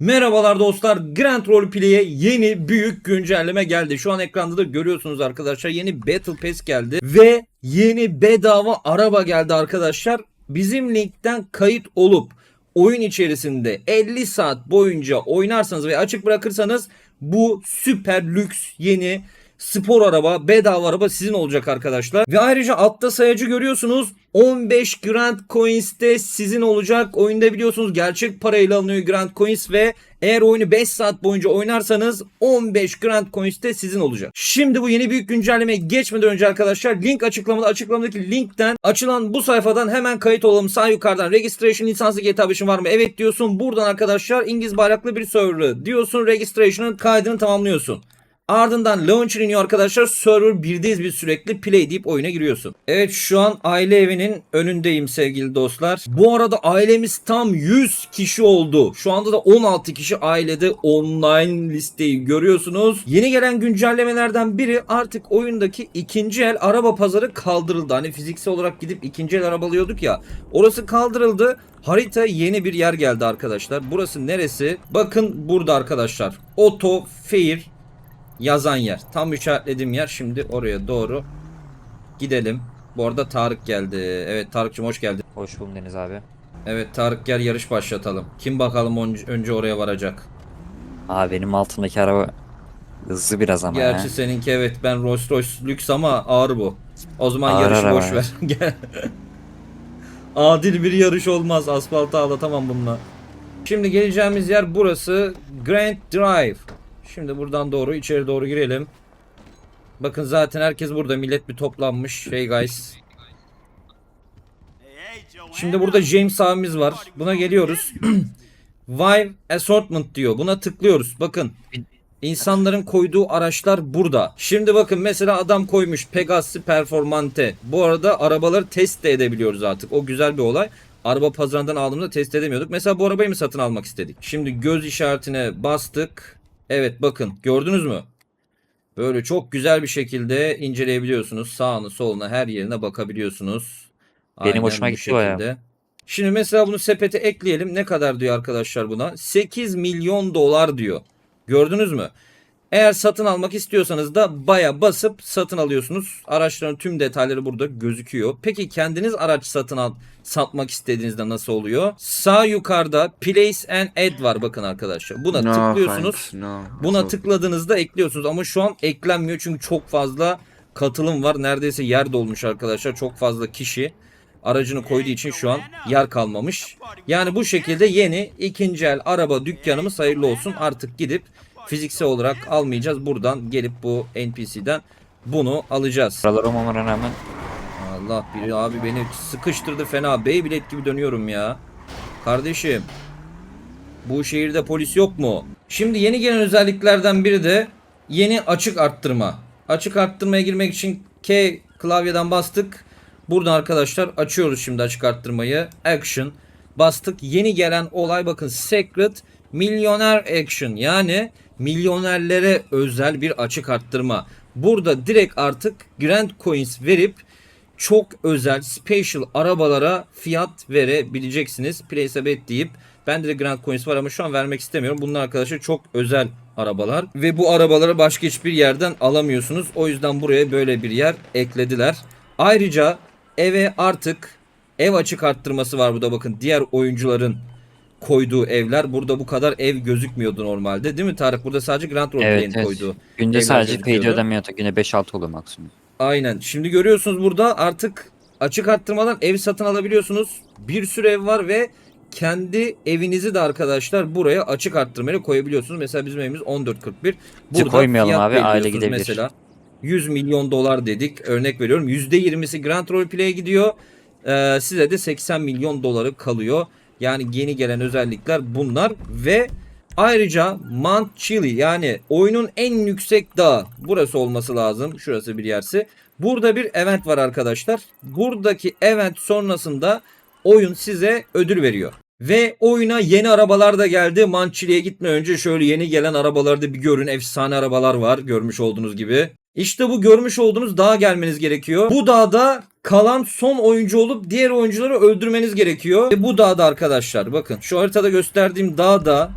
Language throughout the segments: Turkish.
Merhabalar dostlar. Grand Roleplay'e yeni büyük güncelleme geldi. Şu an ekranda da görüyorsunuz arkadaşlar. Yeni Battle Pass geldi. Ve yeni bedava araba geldi arkadaşlar. Bizim linkten kayıt olup oyun içerisinde 50 saat boyunca oynarsanız ve açık bırakırsanız bu süper lüks yeni spor araba, bedava araba sizin olacak arkadaşlar. Ve ayrıca altta sayacı görüyorsunuz. 15 Grand Coins de sizin olacak. Oyunda biliyorsunuz gerçek parayla alınıyor Grand Coins ve eğer oyunu 5 saat boyunca oynarsanız 15 Grand Coins de sizin olacak. Şimdi bu yeni büyük güncellemeye geçmeden önce arkadaşlar link açıklamada açıklamadaki linkten açılan bu sayfadan hemen kayıt olalım. Sağ yukarıdan registration lisanslı GTA 5'in var mı? Evet diyorsun. Buradan arkadaşlar İngiliz bayraklı bir server diyorsun. Registration'ın kaydını tamamlıyorsun. Ardından launcher iniyor arkadaşlar. Server 1'deyiz biz sürekli play deyip oyuna giriyorsun. Evet şu an aile evinin önündeyim sevgili dostlar. Bu arada ailemiz tam 100 kişi oldu. Şu anda da 16 kişi ailede online listeyi görüyorsunuz. Yeni gelen güncellemelerden biri artık oyundaki ikinci el araba pazarı kaldırıldı. Hani fiziksel olarak gidip ikinci el araba alıyorduk ya. Orası kaldırıldı. Harita yeni bir yer geldi arkadaşlar. Burası neresi? Bakın burada arkadaşlar. Auto Fair yazan yer. Tam işaretlediğim yer. Şimdi oraya doğru gidelim. Bu arada Tarık geldi. Evet Tarık'cığım hoş geldin. Hoş buldum Deniz abi. Evet Tarık gel yarış başlatalım. Kim bakalım önce, oraya varacak. Abi benim altımdaki araba hızlı biraz ama Gerçi ya. seninki evet ben Rolls Royce lüks ama ağır bu. O zaman Ağır yarışı boş ver. Gel. Adil bir yarış olmaz. Asfalta ağlatamam bununla. Şimdi geleceğimiz yer burası. Grand Drive. Şimdi buradan doğru içeri doğru girelim. Bakın zaten herkes burada. Millet bir toplanmış. Hey guys. Şimdi burada James abimiz var. Buna geliyoruz. Vive Assortment diyor. Buna tıklıyoruz. Bakın. İnsanların koyduğu araçlar burada. Şimdi bakın mesela adam koymuş Pegasus Performante. Bu arada arabaları test de edebiliyoruz artık. O güzel bir olay. Araba pazarından aldığımızda test edemiyorduk. Mesela bu arabayı mı satın almak istedik? Şimdi göz işaretine bastık. Evet bakın gördünüz mü? Böyle çok güzel bir şekilde inceleyebiliyorsunuz. Sağını soluna her yerine bakabiliyorsunuz. Benim hoşuma bu gitti şekilde. Şimdi mesela bunu sepete ekleyelim. Ne kadar diyor arkadaşlar buna? 8 milyon dolar diyor. Gördünüz mü? Eğer satın almak istiyorsanız da baya basıp satın alıyorsunuz. Araçların tüm detayları burada gözüküyor. Peki kendiniz araç satın al satmak istediğinizde nasıl oluyor? Sağ yukarıda Place and Add var bakın arkadaşlar. Buna No, tıklıyorsunuz. no. Buna tıkladığınızda ekliyorsunuz ama şu an eklenmiyor çünkü çok fazla katılım var. Neredeyse yer dolmuş arkadaşlar. Çok fazla kişi aracını koyduğu için şu an yer kalmamış. Yani bu şekilde yeni ikinci el araba dükkanımız hayırlı olsun. Artık gidip fiziksel olarak almayacağız. Buradan gelip bu NPC'den bunu alacağız. Buralar olmamana rağmen Allah biri abi beni sıkıştırdı fena. Beyblade gibi dönüyorum ya. Kardeşim. Bu şehirde polis yok mu? Şimdi yeni gelen özelliklerden biri de yeni açık arttırma. Açık arttırmaya girmek için K klavyeden bastık. Buradan arkadaşlar açıyoruz şimdi açık arttırmayı. Action bastık. Yeni gelen olay bakın Secret Milyoner Action yani milyonerlere özel bir açık arttırma. Burada direkt artık Grand Coins verip çok özel special arabalara fiyat verebileceksiniz. Place a bet deyip bende de Grand Coins var ama şu an vermek istemiyorum. Bunlar arkadaşlar çok özel arabalar ve bu arabaları başka hiçbir yerden alamıyorsunuz. O yüzden buraya böyle bir yer eklediler. Ayrıca eve artık ev açık arttırması var burada bakın diğer oyuncuların koyduğu evler. Burada bu kadar ev gözükmüyordu normalde. Değil mi Tarık? Burada sadece Grand Roleplay'in evet, evet. koyduğu. günde sadece ödeme yatıyor. Günde 5-6 oluyor maksimum. Aynen. Şimdi görüyorsunuz burada artık açık arttırmadan ev satın alabiliyorsunuz. Bir sürü ev var ve kendi evinizi de arkadaşlar buraya açık arttırmayla koyabiliyorsunuz. Mesela bizim evimiz 1441. Burada koymayalım fiyat abi, aile gidebilir. Mesela 100 milyon dolar dedik. Örnek veriyorum. %20'si Grand Roleplay'e gidiyor. Ee, size de 80 milyon doları kalıyor. Yani yeni gelen özellikler bunlar ve ayrıca Mount Chili yani oyunun en yüksek dağı burası olması lazım. Şurası bir yersi. Burada bir event var arkadaşlar. Buradaki event sonrasında oyun size ödül veriyor. Ve oyuna yeni arabalar da geldi. Mançili'ye gitmeden önce şöyle yeni gelen arabaları da bir görün. Efsane arabalar var görmüş olduğunuz gibi. İşte bu görmüş olduğunuz dağa gelmeniz gerekiyor. Bu dağda kalan son oyuncu olup diğer oyuncuları öldürmeniz gerekiyor. Ve bu dağda arkadaşlar bakın şu haritada gösterdiğim dağda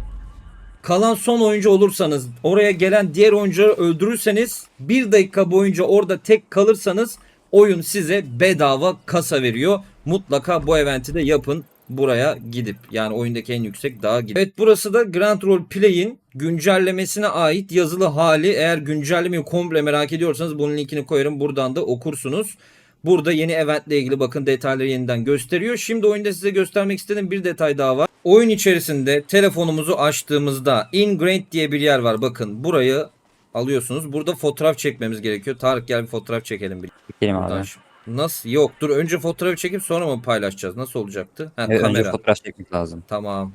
kalan son oyuncu olursanız oraya gelen diğer oyuncuları öldürürseniz bir dakika boyunca orada tek kalırsanız oyun size bedava kasa veriyor. Mutlaka bu eventi de yapın buraya gidip yani oyundaki en yüksek dağa gidip. Evet burası da Grand Role Play'in güncellemesine ait yazılı hali. Eğer güncellemeyi komple merak ediyorsanız bunun linkini koyarım buradan da okursunuz. Burada yeni eventle ilgili bakın detayları yeniden gösteriyor. Şimdi oyunda size göstermek istediğim bir detay daha var. Oyun içerisinde telefonumuzu açtığımızda Ingrained diye bir yer var. Bakın burayı alıyorsunuz. Burada fotoğraf çekmemiz gerekiyor. Tarık gel bir fotoğraf çekelim. Bir. Buradan abi. Nasıl? Yok dur önce fotoğrafı çekip sonra mı paylaşacağız? Nasıl olacaktı? Ha, Evet, kamera. önce fotoğraf çekmek lazım. Tamam.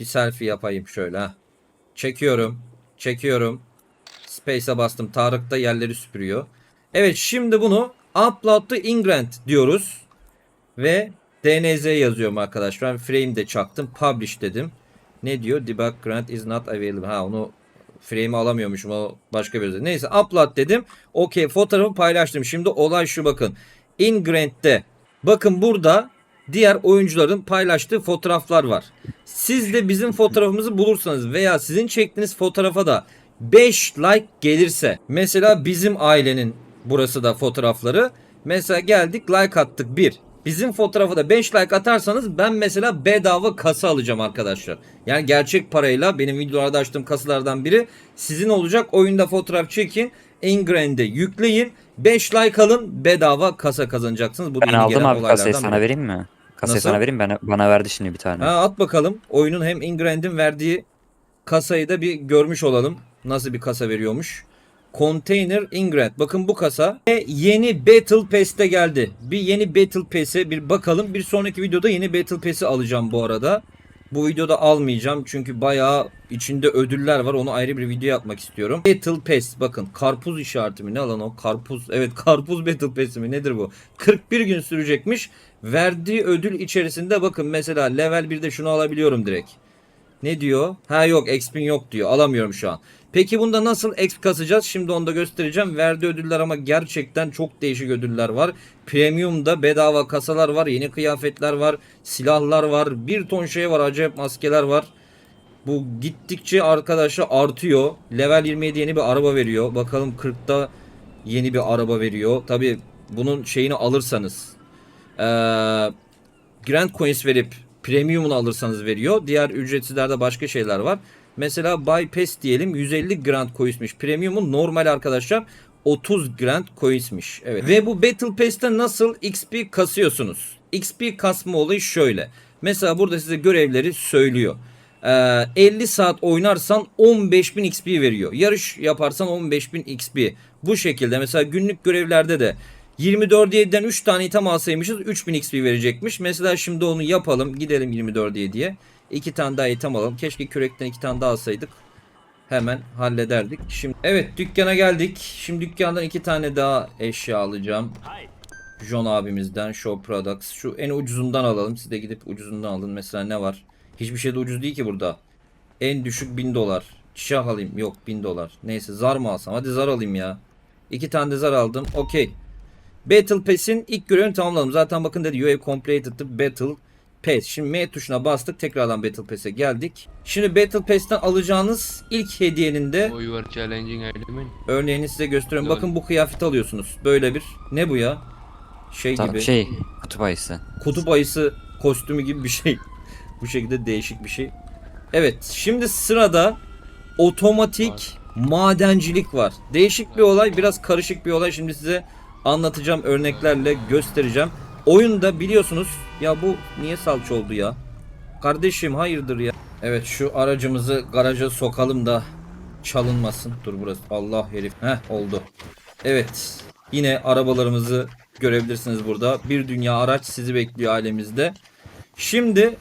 Bir selfie yapayım şöyle. ha. Çekiyorum. Çekiyorum. Space'e bastım. Tarık da yerleri süpürüyor. Evet şimdi bunu upload to Ingrand diyoruz. Ve DNZ yazıyorum arkadaşlar. Ben frame de çaktım. Publish dedim. Ne diyor? Debug grant is not available. Ha onu frame'i alamıyormuşum. O başka bir özellik. Neyse upload dedim. Okey fotoğrafı paylaştım. Şimdi olay şu bakın. Ingrand'de bakın burada diğer oyuncuların paylaştığı fotoğraflar var. Siz de bizim fotoğrafımızı bulursanız veya sizin çektiğiniz fotoğrafa da 5 like gelirse mesela bizim ailenin burası da fotoğrafları mesela geldik like attık 1 Bizim fotoğrafa da 5 like atarsanız ben mesela bedava kasa alacağım arkadaşlar. Yani gerçek parayla benim videolarda açtığım kasalardan biri sizin olacak. Oyunda fotoğraf çekin. Ingrain'de yükleyin. 5 like alın bedava kasa kazanacaksınız. Bu Ben aldım abi kasayı sana vereyim mi? Kasayı Nasıl? sana vereyim bana, bana verdi şimdi bir tane. Ha, at bakalım. Oyunun hem Ingrain'in verdiği kasayı da bir görmüş olalım. Nasıl bir kasa veriyormuş. Container Ingrain. Bakın bu kasa ve yeni Battle Pass'te geldi. Bir yeni Battle Pass'e bir bakalım. Bir sonraki videoda yeni Battle Pass'i alacağım bu arada. Bu videoda almayacağım çünkü bayağı içinde ödüller var. Onu ayrı bir video yapmak istiyorum. Battle Pass. Bakın karpuz işareti mi? Ne lan o? Karpuz. Evet karpuz Battle Pass'i mi? Nedir bu? 41 gün sürecekmiş. Verdiği ödül içerisinde bakın mesela level 1'de şunu alabiliyorum direkt. Ne diyor? Ha yok expin yok diyor. Alamıyorum şu an. Peki bunda nasıl exp kasacağız? Şimdi onu da göstereceğim. Verdiği ödüller ama gerçekten çok değişik ödüller var. Premium'da bedava kasalar var. Yeni kıyafetler var. Silahlar var. Bir ton şey var. Acayip maskeler var. Bu gittikçe arkadaşlar artıyor. Level 27 yeni bir araba veriyor. Bakalım 40'ta yeni bir araba veriyor. Tabi bunun şeyini alırsanız. Ee, Grand Coins verip Premium'unu alırsanız veriyor. Diğer ücretsizlerde başka şeyler var. Mesela Buy Pass diyelim 150 Grand Coins'miş. Premium'un normal arkadaşlar 30 Grand Coins'miş. Evet. Ve bu Battle Pass'te nasıl XP kasıyorsunuz? XP kasma olayı şöyle. Mesela burada size görevleri söylüyor. Ee, 50 saat oynarsan 15.000 XP veriyor. Yarış yaparsan 15.000 XP. Bu şekilde mesela günlük görevlerde de 24 7'den 3 tane item alsaymışız 3000 XP verecekmiş. Mesela şimdi onu yapalım. Gidelim 24 7'ye. 2 tane daha item alalım. Keşke kürekten 2 tane daha alsaydık. Hemen hallederdik. Şimdi evet dükkana geldik. Şimdi dükkandan 2 tane daha eşya alacağım. John abimizden Show Products. Şu en ucuzundan alalım. Siz de gidip ucuzundan alın. Mesela ne var? Hiçbir şey de ucuz değil ki burada. En düşük 1000 dolar. Şah alayım. Yok 1000 dolar. Neyse zar mı alsam? Hadi zar alayım ya. İki tane de zar aldım. Okey. Battle Pass'in ilk görevini tamamladım. Zaten bakın dedi you have completed the Battle Pass. Şimdi M tuşuna bastık. Tekrardan Battle Pass'e geldik. Şimdi Battle Pass'ten alacağınız ilk hediyenin de Oh, you are challenging element. örneğini size gösteriyorum. Doğru. Bakın bu kıyafeti alıyorsunuz. Böyle bir. Ne bu ya? Şey Tabii gibi. şey kutup ayısı. kutup ayısı kostümü gibi bir şey. Bu şekilde değişik bir şey. Evet şimdi sırada otomatik madencilik var. Değişik bir olay biraz karışık bir olay. Şimdi size anlatacağım örneklerle göstereceğim. Oyunda biliyorsunuz ya bu niye salça oldu ya? Kardeşim hayırdır ya? Evet şu aracımızı garaja sokalım da çalınmasın. Dur burası Allah herif. Heh oldu. Evet yine arabalarımızı görebilirsiniz burada. Bir dünya araç sizi bekliyor ailemizde. Şimdi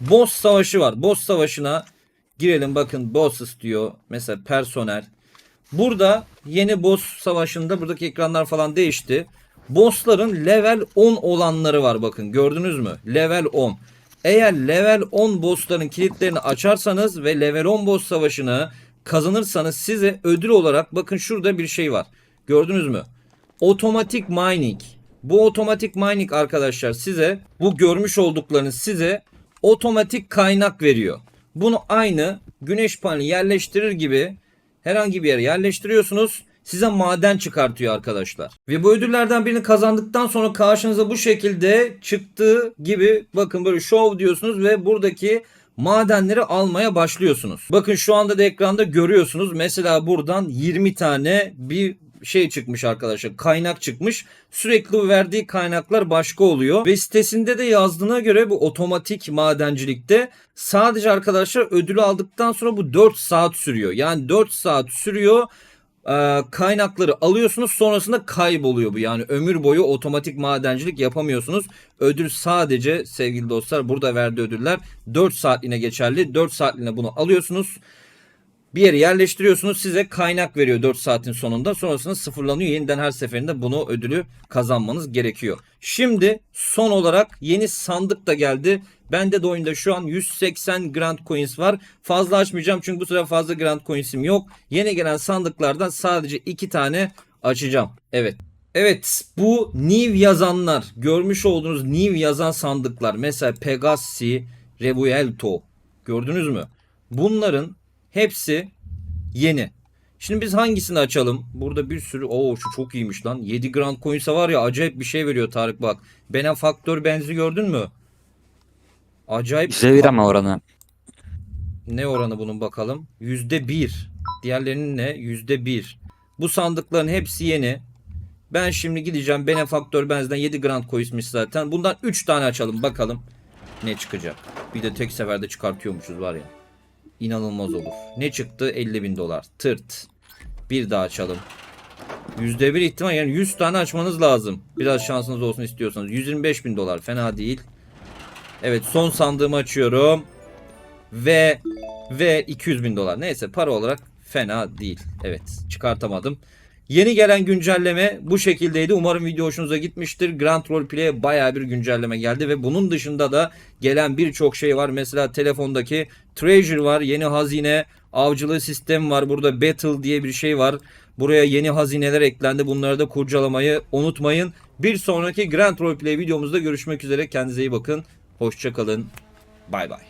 boss savaşı var. Boss savaşına girelim bakın bosses diyor. Mesela personel. Burada yeni boss savaşında buradaki ekranlar falan değişti. Bossların level 10 olanları var bakın gördünüz mü? Level 10. Eğer level 10 bossların kilitlerini açarsanız ve level 10 boss savaşını kazanırsanız size ödül olarak bakın şurada bir şey var. Gördünüz mü? Otomatik mining. Bu otomatik mining arkadaşlar size bu görmüş olduklarınız size otomatik kaynak veriyor. Bunu aynı güneş paneli yerleştirir gibi herhangi bir yere yerleştiriyorsunuz. Size maden çıkartıyor arkadaşlar. Ve bu ödüllerden birini kazandıktan sonra karşınıza bu şekilde çıktığı gibi bakın böyle show diyorsunuz ve buradaki madenleri almaya başlıyorsunuz. Bakın şu anda da ekranda görüyorsunuz. Mesela buradan 20 tane bir şey çıkmış arkadaşlar. Kaynak çıkmış. Sürekli verdiği kaynaklar başka oluyor. Ve sitesinde de yazdığına göre bu otomatik madencilikte sadece arkadaşlar ödülü aldıktan sonra bu 4 saat sürüyor. Yani 4 saat sürüyor. Ee, kaynakları alıyorsunuz sonrasında kayboluyor bu. Yani ömür boyu otomatik madencilik yapamıyorsunuz. Ödül sadece sevgili dostlar burada verdiği ödüller 4 saatliğine geçerli. 4 saatliğine bunu alıyorsunuz. Bir yere yerleştiriyorsunuz size kaynak veriyor 4 saatin sonunda. Sonrasında sıfırlanıyor. Yeniden her seferinde bunu ödülü kazanmanız gerekiyor. Şimdi son olarak yeni sandık da geldi. Bende de oyunda şu an 180 Grand Coins var. Fazla açmayacağım çünkü bu sıra fazla Grand Coins'im yok. Yeni gelen sandıklardan sadece 2 tane açacağım. Evet. Evet bu New yazanlar görmüş olduğunuz New yazan sandıklar mesela Pegasi, Revuelto gördünüz mü? Bunların hepsi yeni. Şimdi biz hangisini açalım? Burada bir sürü o şu çok iyiymiş lan. 7 Grand Coins'e var ya acayip bir şey veriyor Tarık bak. Benefaktör benzi gördün mü? Acayip. Yüzde bir ama oranı. Ne oranı bunun bakalım? Yüzde bir. Diğerlerinin ne? Yüzde bir. Bu sandıkların hepsi yeni. Ben şimdi gideceğim Benefaktör benzden 7 Grand Coins'miş zaten. Bundan 3 tane açalım bakalım ne çıkacak. Bir de tek seferde çıkartıyormuşuz var ya. İnanılmaz olur. Ne çıktı? 50 bin dolar. Tırt. Bir daha açalım. %1 ihtimal yani 100 tane açmanız lazım. Biraz şansınız olsun istiyorsanız. 125 bin dolar fena değil. Evet son sandığımı açıyorum. Ve ve 200 bin dolar. Neyse para olarak fena değil. Evet çıkartamadım. Yeni gelen güncelleme bu şekildeydi. Umarım video hoşunuza gitmiştir. Grand Roleplay'e baya bir güncelleme geldi ve bunun dışında da gelen birçok şey var. Mesela telefondaki Treasure var, yeni hazine, avcılığı sistemi var. Burada Battle diye bir şey var. Buraya yeni hazineler eklendi. Bunları da kurcalamayı unutmayın. Bir sonraki Grand Roleplay videomuzda görüşmek üzere. Kendinize iyi bakın. Hoşçakalın. Bay bay.